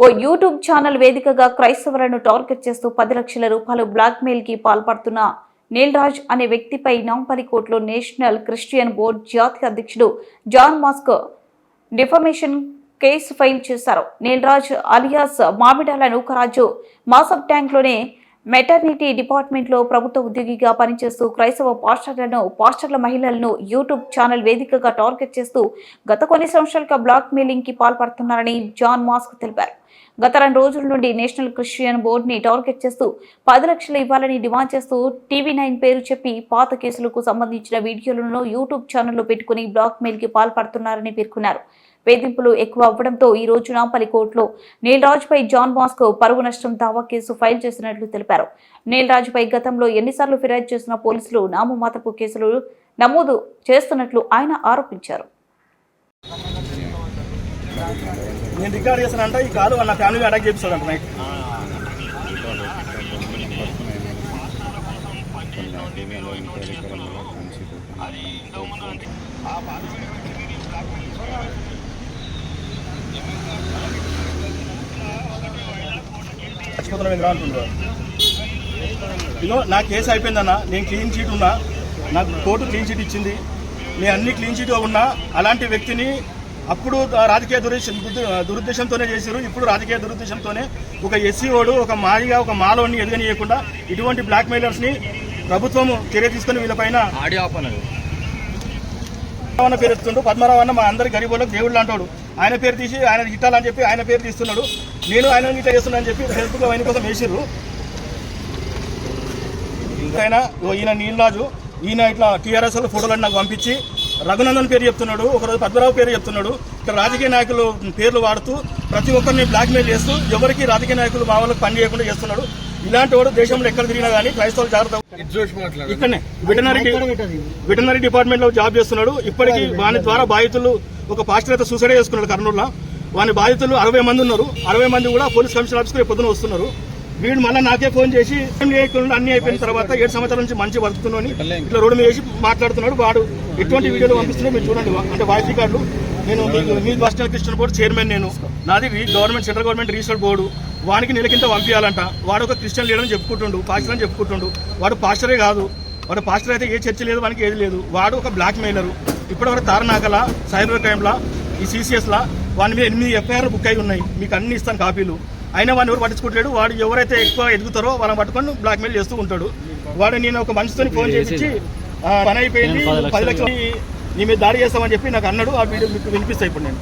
ఓ YouTube channel వేదికగా క్రైస్తవులను target చేస్తూ పది లక్షల రూపాయలు బ్లాక్మెయిల్కి పాల్పడుతున్న నీల్రాజ్ అనే వ్యక్తిపై నాంపల్లి కోర్టులో నేషనల్ క్రిస్టియన్ బోర్డు జాతీయ అధ్యక్షుడు జాన్ మాస్క్ డిఫమేషన్ కేసు ఫైల్ చేశారు. నీల్రాజ్ అలియాస్ మామిడాల నూకరాజు మాసబ్ ట్యాంక్లోనే మెటర్నిటీ డిపార్ట్మెంట్లో ప్రభుత్వ ఉద్యోగిగా పనిచేస్తూ క్రైస్తవ పాస్టర్లను పాస్టర్ల మహిళలను యూట్యూబ్ ఛానల్ వేదికగా టార్గెట్ చేస్తూ గత కొన్ని సంవత్సరాలుగా బ్లాక్ మెయిలింగ్కి పాల్పడుతున్నారని జాన్ మాస్క్ తెలిపారు. గత రెండు రోజుల నుండి నేషనల్ క్రిస్టియన్ బోర్డుని టార్గెట్ చేస్తూ పది లక్షలు ఇవ్వాలని డిమాండ్ చేస్తూ టీవీ నైన్ పేరు చెప్పి పాత కేసులకు సంబంధించిన వీడియోలను యూట్యూబ్ ఛానల్లో పెట్టుకుని బ్లాక్ మెయిల్కి పాల్పడుతున్నారని పేర్కొన్నారు. వేధింపులు ఎక్కువ అవ్వడంతో ఈ రోజు నాంపల్లి కోర్టులో నీలరాజుపై జాన్ మాస్కో పరువు నష్టం దావా కేసు ఫైల్ చేసినట్లు తెలిపారు. నీలరాజుపై గతంలో ఎన్నిసార్లు ఫిర్యాదు చేసిన పోలీసులు నామమాత్రపు కేసులు నమోదు చేస్తున్నట్లు ఆయన ఆరోపించారు. నేను రికార్డ్ చేస్తానంట ఈ కాదు వాళ్ళ ఫ్యామిలీ అటాక్ చేపిస్తాడంట నైట్ టీవీలో ఎంక్వైరీ మీద కాన్సిపోతుంది అంటున్నారు నా కేసు అయిపోయిందన్న నేను క్లీన్ చీట్ ఉన్నా నాకు కోర్టు క్లీన్ చీట్ ఇచ్చింది. నేను అన్ని క్లీన్ చీట్గా ఉన్నా అలాంటి వ్యక్తిని అప్పుడు రాజకీయ దురుద్దేశం దురుద్దేశంతోనే చేశారు ఇప్పుడు రాజకీయ దురుద్దేశంతోనే ఒక ఎస్సీ ఓడు ఒక మాదిగా ఒక మాలోని ఎదగనీయకుండా ఇటువంటి బ్లాక్ మెయిలర్స్ని ప్రభుత్వం చర్య తీసుకుని వీళ్ళపైన ఆడియో ఆపనదు పద్మరావు పేరు ఎత్తుండు పద్మరావు అన్న మా అందరి గరీబులకు దేవుళ్ళు అంటాడు ఆయన పేరు తీసి ఆయన ఇట్టాలని చెప్పి ఆయన పేరు తీస్తున్నాడు. నేను ఆయన ఇట్లా చేస్తున్నా అని చెప్పి ఫేస్బుక్ ఆయన కోసం వేసిర్రు. ఆయన ఓ ఈయన నీలరాజు ఈయన ఇట్లా టీఆర్ఎస్ ఫోటోలను నాకు పంపించి రఘునందన్ పేరు చెప్తున్నాడు. ఒకరోజు పద్మరావు పేరు చెప్తున్నాడు. ఇక్కడ రాజకీయ నాయకులు పేర్లు వాడుతూ ప్రతి ఒక్కరిని బ్లాక్మెయిల్ చేస్తూ ఎవరికి రాజకీయ నాయకులు మా వాళ్ళకి పని చేయకుండా చేస్తున్నాడు. ఇలాంటి వాడు దేశంలో ఎక్కడ తిరిగినా కానీ క్రైస్తవులు జాగ్రత్త ఇక్కడనే వెటనరీ వెటనరీ డిపార్ట్మెంట్లో జాబ్ చేస్తున్నాడు. ఇప్పటికీ వాని ద్వారా బాధితులు ఒక పాస్టర్ అయితే సూసైడ్ చేసుకున్నాడు కర్నూలులో. వాని బాధితులు అరవై మంది ఉన్నారు. అరవై మంది కూడా పోలీస్ కమిషనర్ ఆఫీస్కి పొద్దున వస్తున్నారు. వీడు మళ్ళీ నాకే ఫోన్ చేసి అన్ని అయిపోయిన తర్వాత ఏడు సంవత్సరాల నుంచి మంచి బతుకుతున్నాను ఇట్లా రోడ్డు మీద వేసి మాట్లాడుతున్నాడు. వాడు ఎటువంటి వీడియోలు పంపిస్తున్నాడు. మీరు చూడండి అంటే వాయిస్ రికార్డులు. నేను మీ bus stand Christian board chairman నేను. నాది government central government registered board. వానికి నెలకింత పంపించాలంట. వాడు ఒక క్రిస్టియన్ లీడర్ అని చెప్పుకుంటుండు పాస్టర్ అని చెప్పుకుంటుండు. వాడు పాస్టరే కాదు. వాడు పాస్టర్ అయితే ఏ చర్చ లేదు వానికి ఏది లేదు. వాడు ఒక బ్లాక్ మెయిలరు ఇప్పటివరకు తారనాకల సైబర్ క్రైమ్లా ఈ సీసీఎస్లా వాని మీద ఎనిమిది ఎఫ్ఐఆర్ బుక్ అయి ఉన్నాయి. మీకు అన్ని ఇస్తాను కాపీలు. అయినా వాడిని ఎవరు పట్టించుకోవట్లేడు వాడు ఎవరైతే ఎక్కువ ఎదుగుతారో వాళ్ళని పట్టుకొని బ్లాక్ మెయిల్ చేస్తూ ఉంటాడు. వాడు నేను ఒక మనిషితో ఫోన్ చేసి పని అయిపోయింది పది లక్షలు నీ మీద దాడి చేస్తామని చెప్పి నాకు అన్నాడు ఆ వీడియో మీకు వినిపిస్తాయి ఇప్పుడు నేను.